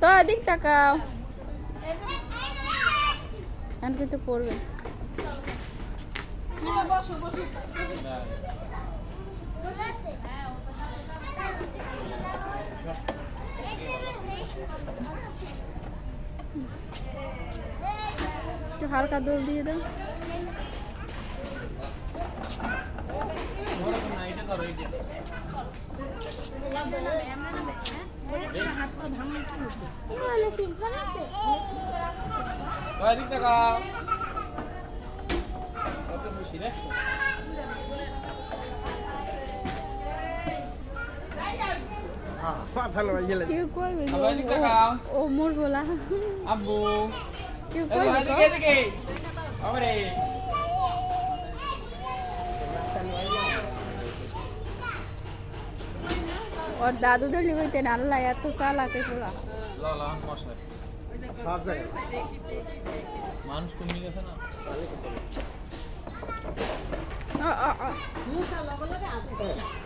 তো এদিক তাকাও। এখন কিন্তু পড়বে। একটু হালকা দোল দিয়ে দাও। কত খুশি রে কেউ তাকাও ও মোর ভোলা। আব্বু। ওর দাদু ধরলি কইতেন আল্লাহ এত চালাকে পোলা মানুষ কমে গেছে না? আ, আ, আ।